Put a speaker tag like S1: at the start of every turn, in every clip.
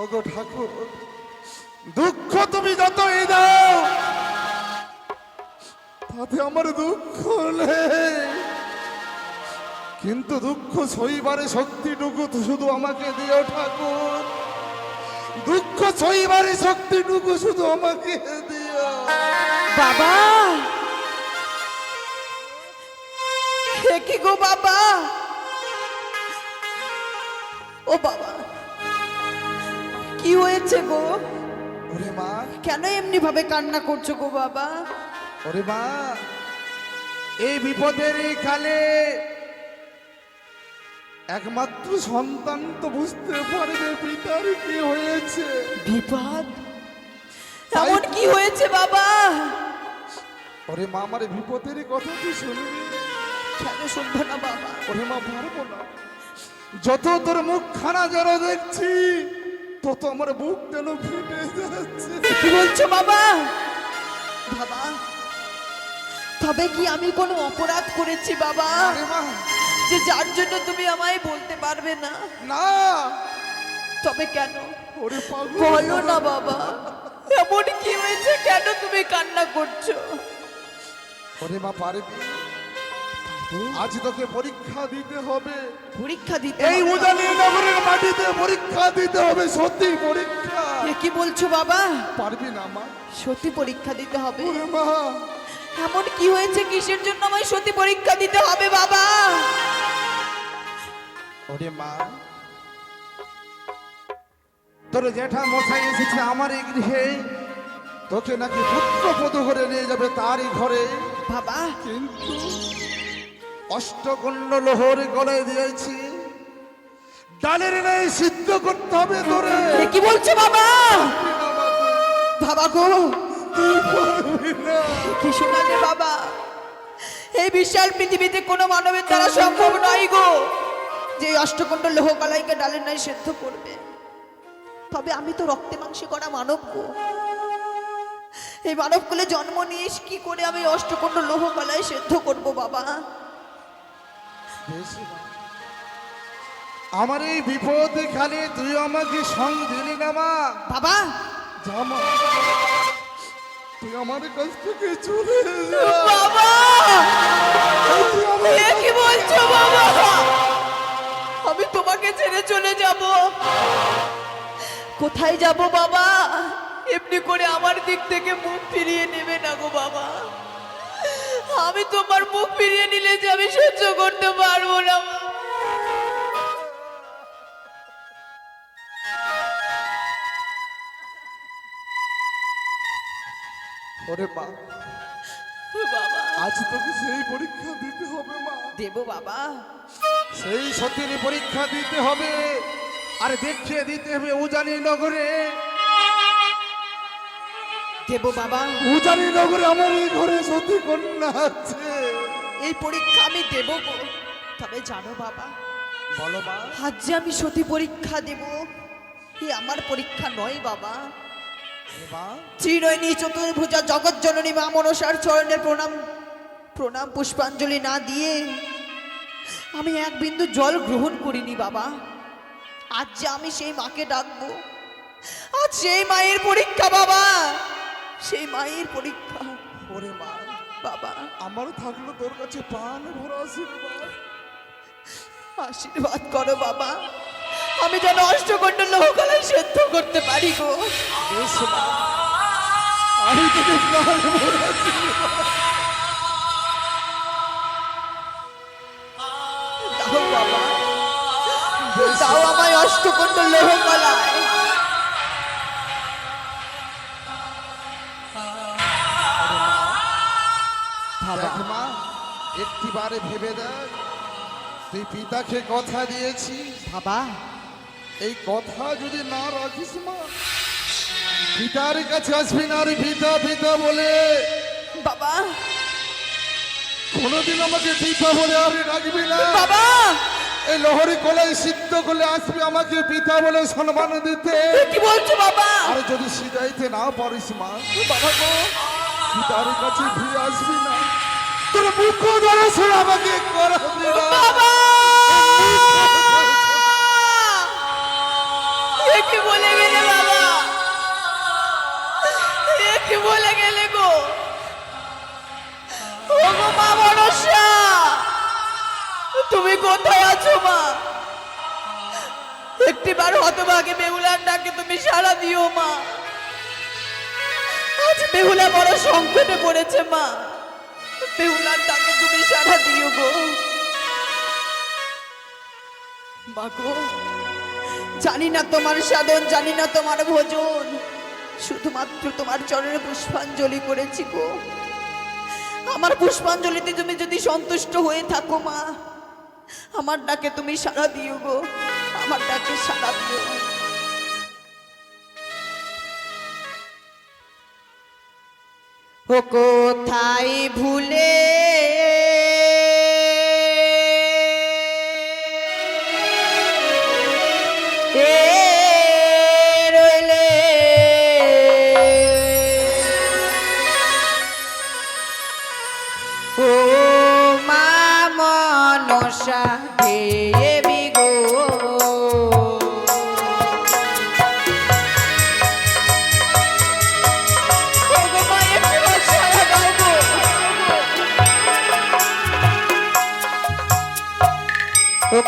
S1: ওগো ঠাকুর, দুঃখ তুমি যতই দাও, তাতে আমার দুঃখ কিন্তু দুঃখ সইবারে শক্তিটুকু শুধু আমাকে দিও ঠাকুর। দুঃখ সইবারে শক্তিটুকু শুধু আমাকে দিও।
S2: বাবা! কি গো বাবা? ও বাবা! কি হয়েছে গো?
S1: ওরে মা
S2: কেন এমনি ভাবে কান্না করছ গো বাবা?
S1: ওরে মা এই বিপদের এই কালে একমাত্র সন্তান তো বুঝতে পারবে পিতার কি হয়েছে।
S2: বিপদ? এমন কি হয়েছে বাবা?
S1: ওরে মা আমার বিপদের কথা তুই শুনবি
S2: কেন শুনব না বাবা?
S1: ওরে মা পারব না। যত তোর মুখ খানা যেন দেখছি তত আমার বুক যেন ফেটে যাচ্ছে।
S2: কি বলছো বাবা? বাবা? তবে কি আমি কোনো অপরাধ করেছি বাবা?
S1: আরে মা।
S2: যে যার জন্য তুমি আমায় বলতে পারবে না?
S1: না।
S2: তবে কেন?
S1: ওরে পাগল।
S2: বলো না বাবা। এমন কি হয়েছে? কেন তুমি কান্না করছ?
S1: ওরে মা পারবি? আজ তোকে পরীক্ষা দিতে হবে।
S2: পরীক্ষা দিতে
S1: এই উদানি নগরের মাটিতে পরীক্ষা দিতে হবে সত্যি পরীক্ষা।
S2: এ কি বলছো বাবা?
S1: পারবি না মা।
S2: সত্যি পরীক্ষা দিতে হবে?
S1: ওরে মা।
S2: এমন কি হয়েছে কিসের জন্য আমায় সত্যি পরীক্ষা দিতে হবে বাবা?
S1: ওরে মা। তোর জেঠা মশাই এসেছে আমার এই গৃহে। তোকে নাকি পুত্র পদ করে নিয়ে যাবে তারই ঘরে।
S2: বাবা।
S1: কিন্তু অষ্টকণ্ড লোহর গলায় দিয়েছি। ডালের নেই সিদ্ধ করতে হবে
S2: এ কি বলছো বাবা? বাবা গো। বাবা? এই বিশাল পৃথিবীতে কোনো মানবের দ্বারা সম্ভব নয় গো যে এই অষ্টকণ্ড লোহ ডালের নাই সেদ্ধ করবে। তবে আমি তো রক্তে মাংসে করা মানব গো। এই মানব কুলে জন্ম নিয়ে কি করে আমি অষ্টকণ্ড লোহ কালাই সেদ্ধ করব বাবা।
S1: আমার এই বিপদ খালি তুই আমাকে সঙ্গ দিলি না মা।
S2: বাবা!
S1: জামা তুই আমার কাছ থেকে চলে
S2: বাবা! কি বলছো বাবা? আমি তোমাকে ছেড়ে চলে যাব। কোথায় যাব বাবা? এমনি করে আমার দিক থেকে মুখ ফিরিয়ে নেবে না গো বাবা। আমি তোমার মুখ ফিরিয়ে নিলে যে আমি সহ্য করতে পারব না।
S1: ওরে মা
S2: বাবা।
S1: আজ তোকে সেই পরীক্ষা দিতে হবে মা।
S2: দেব বাবা।
S1: সেই সতীর পরীক্ষা দিতে হবে। আর দেখিয়ে দিতে হবে উজানি নগরে।
S2: দেব বাবা।
S1: উজানি নগরে আমার এই ঘরে সতী কন্যা আছে।
S2: এই পরীক্ষা আমি দেব গো। তবে জানো বাবা
S1: বলো মা।
S2: আজ যে আমি সতী পরীক্ষা দেব এ আমার পরীক্ষা নয় বাবা।
S1: এ মা।
S2: শ্রীনয়নী চতুর্ভুজা জগৎ জননী মা মনসার চরণের প্রণাম প্রণাম পুষ্পাঞ্জলি না দিয়ে আমি এক বিন্দু জল গ্রহণ করিনি বাবা। আজ যে আমি সেই মাকে ডাকবো আজ সেই মায়ের পরীক্ষা বাবা। সেই মায়ের পরীক্ষা।
S1: ওরে মা
S2: বাবা
S1: আমার থাকল তোর কাছে পান ভরা আশীর্বাদ।
S2: আশীর্বাদ করো বাবা আমি যেন অষ্টকণ্ড লোহকলায় সেদ্ধ করতে পারি গো।
S1: বেশ মা। আমি তোকে প্রাণ ভরা আশীর্বাদ।
S2: বাবা দাও আমায় অষ্টকণ্ড লোহকলায়
S1: দেখ মা একটিবারে ভেবে দেখ। তুই পিতাকে কথা দিয়েছিস
S2: বাবা।
S1: এই কথা যদি না রাখিস মা পিতার কাছে আসবি না আর পিতা পিতা বলে।
S2: বাবা।
S1: কোনোদিন আমাকে পিতা বলে আর ডাকবি না।
S2: বাবা।
S1: এই লহরি কলাই সিদ্ধ করলে আসবি আমাকে পিতা বলে সম্মান দিতে।
S2: কি বলছো বাবা?
S1: আর যদি সিজাইতে না পারিস মা
S2: বাবা গো।
S1: তার কাছে ফিরে আসবি না। তোর মুখ ধরে শোনা আমাকে না।
S2: কি বলে গেলে গো। ও গো তুমি কোথায় আছো মা? একটিবার হতভাগে বেউলার ডাকে তুমি সারা দিও মা। বেহুলা বড় সংকটে পড়েছে, মা। বেহুলার তাকে তুমি সারা দিও গো। বাগো জানি না তোমার সাধন, জানি না তোমার ভোজন। শুধুমাত্র তোমার চরণে পুষ্পাঞ্জলি করেছি গো। আমার পুষ্পাঞ্জলিতে তুমি যদি সন্তুষ্ট হয়ে থাকো, মা, আমার ডাকে তুমি সারা দিও গো। আমার ডাকে সারা দিও। কোথায় ভুলে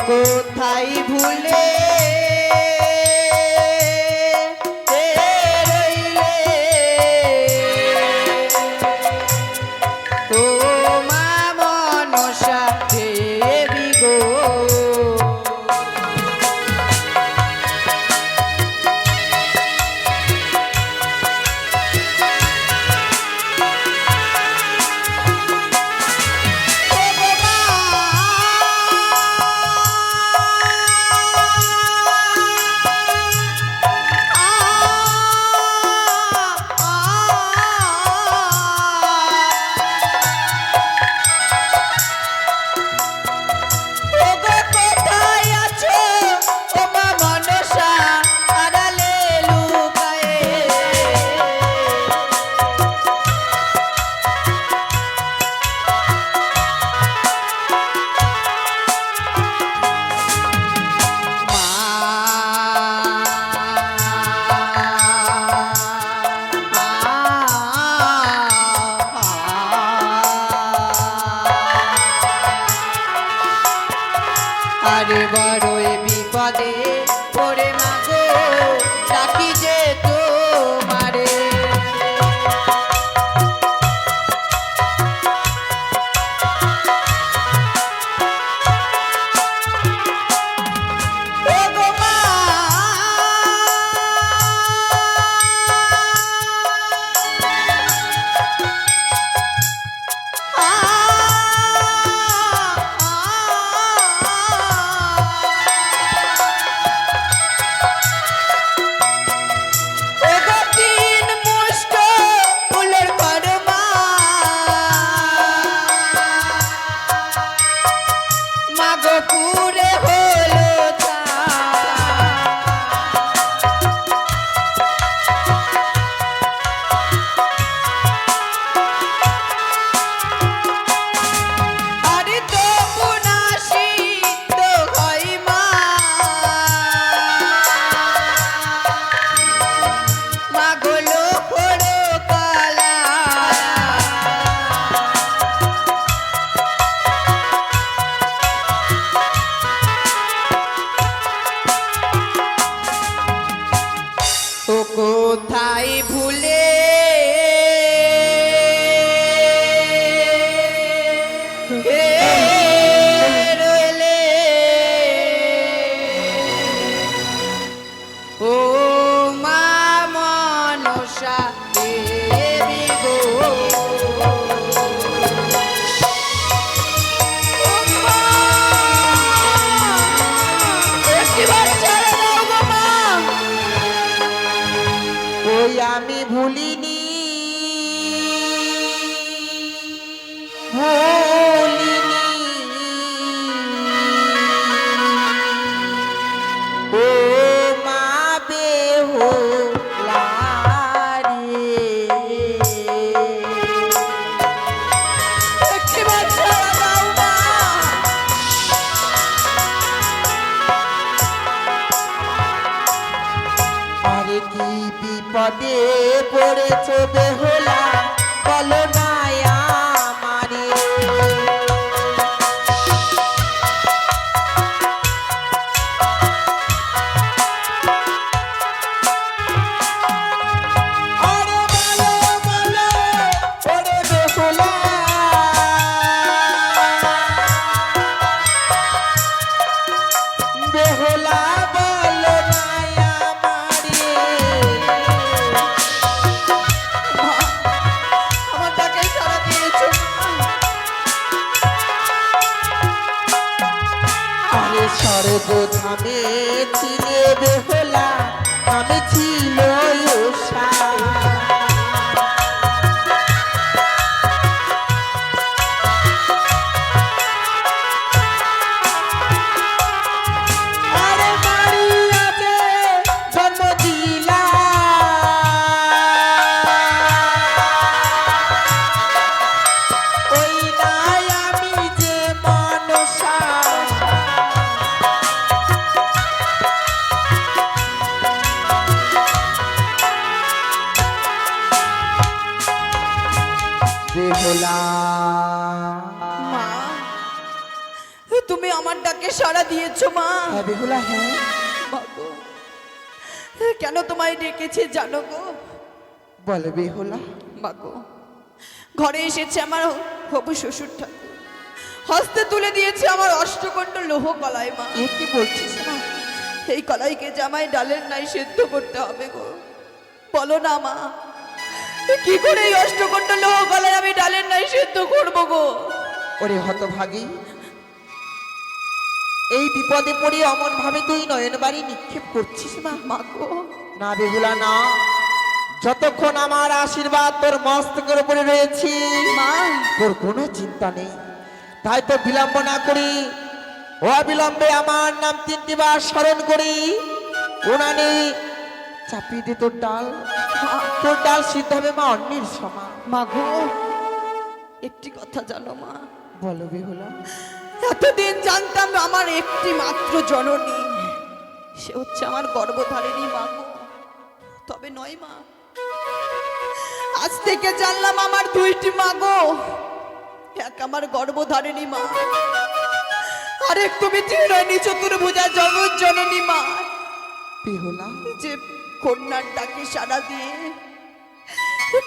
S2: কোথায় ভুলে
S3: আমি বেহুলা
S2: তুমি আমার ডাকে সাড়া দিয়েছ মা।
S3: হ্যাঁ। বেহুলা হ্যাঁ
S2: কেন তোমায় ডেকেছে জানো গো?
S3: বলে বেহুলা।
S2: মাগো ঘরে এসেছে আমার হবু শ্বশুর ঠাকুর হস্তে তুলে দিয়েছে আমার অষ্টকণ্ড লোহ কলাই মা।
S3: কি বলছিস না
S2: এই কলাইকে জামাই ডালের নাই সেদ্ধ করতে হবে গো। বলো না মা। কি করে এই অষ্টকণ্ড লোহ কলাই আমি ডালের নাই সেদ্ধ করব গো?
S3: ওরে হতভাগী। এই বিপদে পড়ে অমন ভাবে তুই নয়ন বাড়ি নিক্ষেপ করছিস মা
S2: মাগো
S3: না বেহুলা না। যতক্ষণ আমার আশীর্বাদ তোর মস্তকের উপরে রয়েছে
S2: মা।
S3: তোর কোনো চিন্তা নেই। তাই তো বিলম্ব না করি অবিলম্বে আমার নাম তিনটি বার স্মরণ করি। উনানে চাপিয়ে দে তোর ডাল। তোর ডাল সিদ্ধ হবে মা অন্যের সমান।
S2: মাগো একটি কথা জানো মা।
S3: বলো বেহুলা
S2: এতদিন জানতাম আমার একটি মাত্র জননী। সে হচ্ছে আমার গর্ভধারিণী মা গো। তবে নয় মা আজ থেকে জানলাম আমার দুইটি মা গো। এক আমার গর্ভধারিণী মা আরেক তুমি তীর্ণয়নী চতুর্ভুজা জগৎ জননী মা।
S3: বেহুলা
S2: যে কন্যার ডাকে সাড়া দিয়ে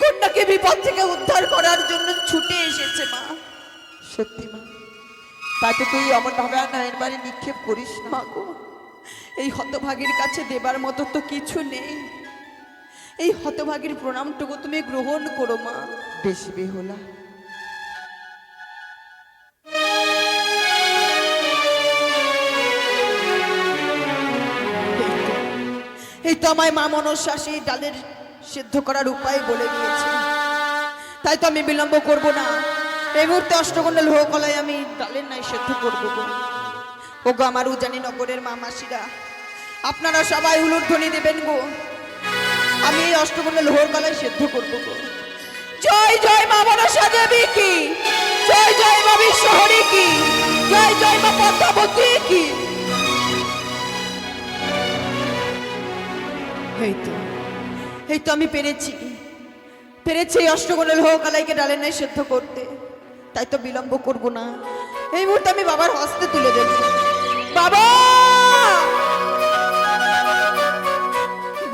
S2: কন্যাকে বিপদ থেকে উদ্ধার করার জন্য ছুটে এসেছে মা।
S3: সত্যি মা তাকে তুই অমন ভাবে নয়ন বাড়ি নিক্ষেপ করিস না
S2: মাগো এই হতভাগীর কাছে দেবার মতো তো কিছু নেই। এই হতভাগীর প্রণামটুকু তুমি গ্রহণ করো মা।
S3: বেশ বেহুলা
S2: এই তো আমায় মা মনসা ডালের সিদ্ধ করার উপায় বলে দিয়েছে। তাই তো আমি বিলম্ব করব না। এই মুহূর্তে লোহ কলাই আমি ডালের নাই সিদ্ধ করব। গো ওগো আমার উজানি নগরের মা মাসিরা, আপনারা সবাই উলুধ্বনি দেবেন গো। আমি এই অষ্টকন্ডা লোহর কলাই সিদ্ধ করব গো। জয় জয় মা মনসা দেবী কি? জয় জয় মা বিশ্বহরি কি? জয় জয় মা পদ্মাবতী কি? এই তো এই তো আমি পেরেছি। পেরেছি এই অষ্টগণের লোহ কালাইকে ডালে নাই সেদ্ধ করতে। তাই তো বিলম্ব করব না। এই মুহূর্তে আমি বাবার হস্তে তুলে দেব। বাবা!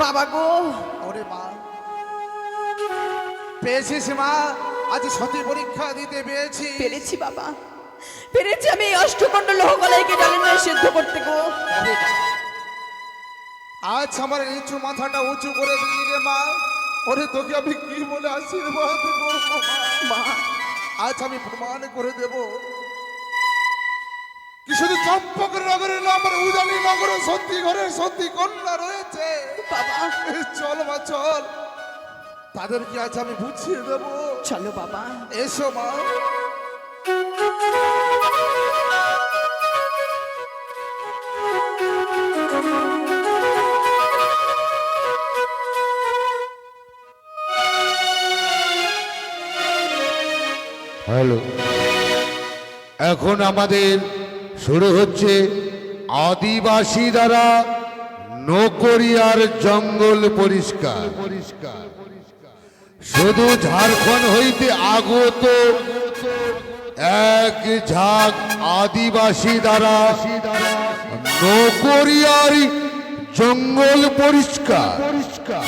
S2: বাবা গো!
S1: ওরে মা। পেয়েছিস মা? আজ সতী পরীক্ষা দিতে পেয়েছি
S2: পেরেছি বাবা। পেরেছি আমি অষ্টকণ্ড লোহ কালাইকে ডালে নাই সেদ্ধ করতে গো।
S1: আজ আমার নিচু মাথাটা উঁচু করে দিলি রে মা। ওরে তোকে আমি কি বলে আশীর্বাদ করব
S2: মা?
S1: আজ আমি প্রমাণ করে দেব। কি শুধু চম্পক নগরে না আমার উজানি নগরে সত্যি ঘরে সত্যি কন্যা রয়েছে।
S2: বাবা।
S1: চল মা চল। তাদেরকে আজ আমি বুঝিয়ে দেব।
S2: চলো বাবা।
S1: এসো মা।
S4: হ্যালো এখন আমাদের শুরু হচ্ছে আদিবাসী দ্বারা নকরিয়ার জঙ্গল পরিষ্কার। পরিষ্কার শুধু ঝাড়খণ্ড হইতে আগত এক ঝাঁক আদিবাসী দ্বারা নকরিয়ার জঙ্গল পরিষ্কার পরিষ্কার।